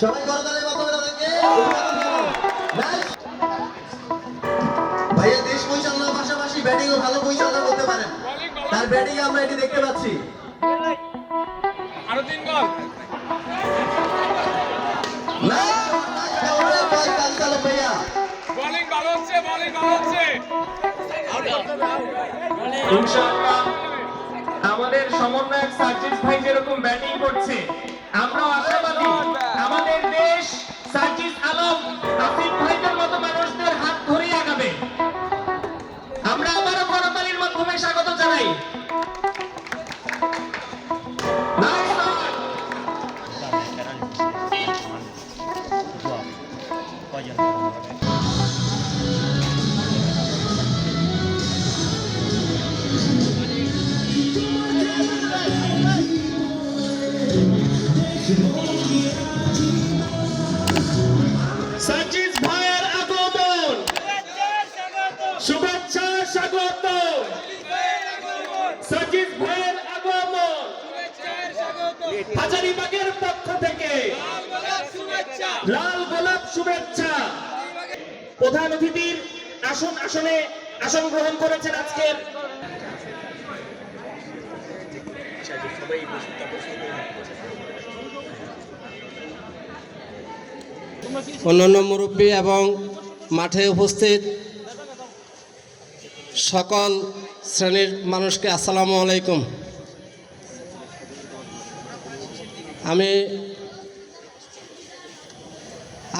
সবাই করতালের মাধ্যমে তাদেরকে ভাইয়া দেশ পরিচালনার পাশাপাশি ব্যাটিংও ভালো পরিচালনা করতে পারেন। তার ব্যাটিং আমরা এটি দেখতে পাচ্ছি। আরও তিন গল। Nice shot, nice cover by কালচালক ভাইয়া। বোলিং ভালো হচ্ছে বোলিং ভালো হচ্ছে। ইনশাআল্লাহ আমাদের সমন্বয়ক সার্জিস ভাই যেরকম ব্যাটিং করছে আমরাও আশাবাদী আগমন। শুভেচ্ছা স্বাগত সার্জিস ভাইয়ের আগমন। হাজারিবাগের পক্ষ থেকে। লাল গোলাপ শুভেচ্ছা। প্রধান অতিথির আসন আসনে আসন গ্রহণ করেছেন আজকের অন্যান্য মুরব্বী এবং মাঠে উপস্থিত সকল শ্রেণির মানুষকে আসসালামু আলাইকুম। আমি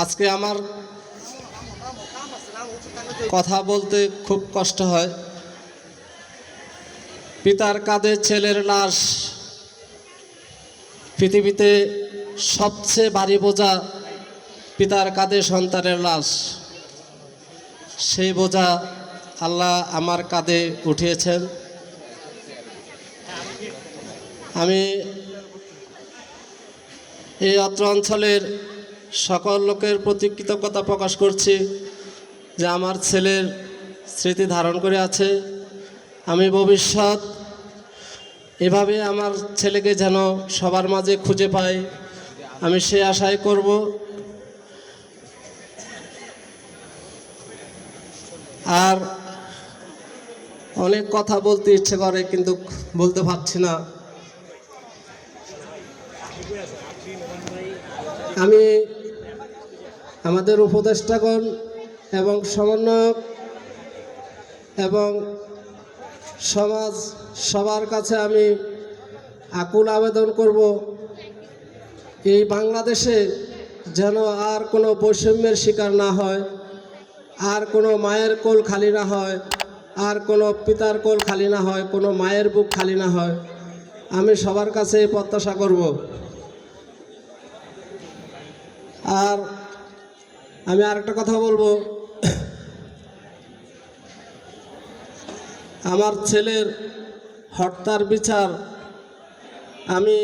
আজকে আমার কথা বলতে খুব কষ্ট হয়। পিতার কাঁধে ছেলের লাশ। পৃথিবীতে সবচেয়ে ভারী বোঝা পিতার কাঁধে সন্তানের লাশ। সেই বোঝা আল্লাহ আমার কাঁধে উঠিয়েছেন। আমি এই অত্র অঞ্চলের সকল লোকের প্রতি কৃতজ্ঞতা প্রকাশ করছি। যে আমার ছেলের স্মৃতি ধারণ করে আছে, আমি ভবিষ্যৎ এভাবে আমার ছেলেকে যেন সবার মাঝে খুঁজে পাই, আমি সে আশাই করব। আর অনেক কথা বলতে ইচ্ছে করে, কিন্তু বলতে পারছি না। আমি আমাদের উপদেষ্টাগণ এবং সমন্বয়ক এবং সমাজ সবার কাছে আমি আকুল আবেদন করব, এই বাংলাদেশে যেন আর কোনো বৈষম্যের শিকার না হয়, আর কোনো মায়ের কোল খালি না হয়, আর কোনো পিতার কোল খালি না হয়, কোনো মায়ের বুক খালি না হয়, আমি সবার কাছে প্রত্যাশা করব। আর আমি আরেকটা কথা বলব। আমার ছেলের হত্যার বিচার আমি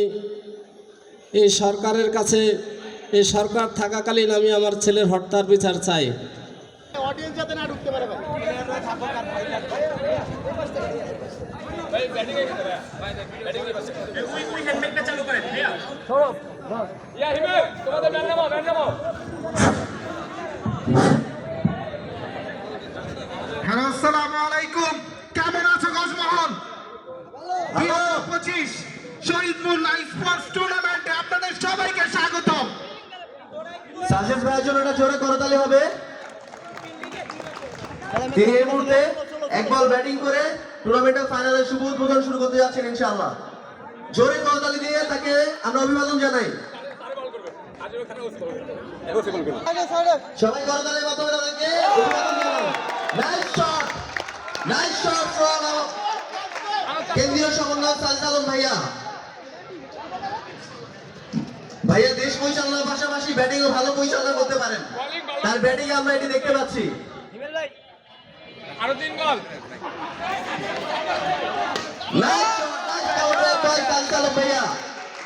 এই সরকারের কাছে এই সরকার থাকাকালীন আমি আমার ছেলের হত্যার বিচার চাই। ইয়া হিমেল পঁচিশ শহীদপুর লাইফ স্পোর্টস টুর্নামেন্টে আপনাদের সবাইকে স্বাগতম। সার্জেস ভাইয়ের জন্য এটা জোরে করতালি হবে। তিনি এই মুহূর্তে এক বল ব্যাটিং করে টুর্নামেন্টের ফাইনালের শুভ উদ্বোধন শুরু করতে যাচ্ছেন ইনশাআল্লাহ। জোরে করতালি দিয়ে তাকে আমরা অভিবাদন জানাই। সবাই করতালির মাধ্যমে তাদেরকে। অভিবাদন জানাই সাজিদ আলম ভাইয়া। ভাইয়া দেশ পরিচালনার পাশাপাশি ব্যাটিংও ভালো পরিচালনা করতে পারেন। তার ব্যাটিং আমরা এটি দেখতে পাচ্ছি। আরও তিন গল। Nice shot, nice cover by কালচালক ভাইয়া।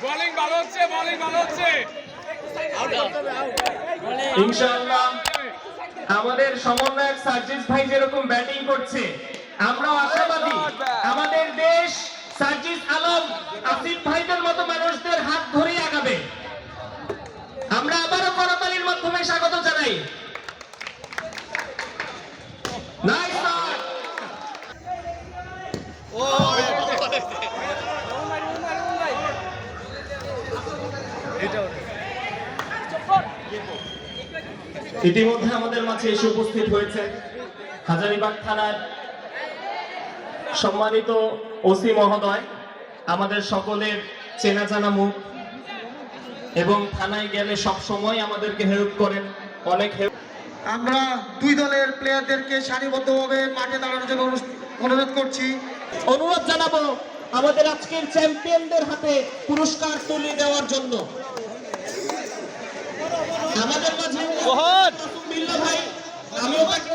বোলিং ভালো হচ্ছে বোলিং ভালো হচ্ছে। ইনশাআল্লাহ আমাদের সমন্বয়ক সার্জিস ভাই যেরকম ব্যাটিং করছে আমরাও আশাবাদী। আমাদের ভাইদের মতো মানুষদের হাত আগাবে। আমরা আবারও করতালির মাধ্যমে স্বাগত জানাই। ইতিমধ্যে আমাদের মাঝে এসে উপস্থিত হয়েছে হাজারিবাগ থানার সম্মানিত ওসি মহোদয়। আমাদের সকলের চেনা জানা মুখ। এবং থানায় গেলে সব সময় আমাদেরকে হেল্প করেন অনেক হেল্প। আমরা দুই দলের প্লেয়ারদেরকে সারিবদ্ধভাবে মাঠে দাঁড়ানোর জন্য অনুরোধ করছি। অনুরোধ জানাব আমাদের আজকের চ্যাম্পিয়নদের হাতে পুরস্কার তুলে দেওয়ার জন্য। আমাদের মাঝে ভাই আমিও তাকে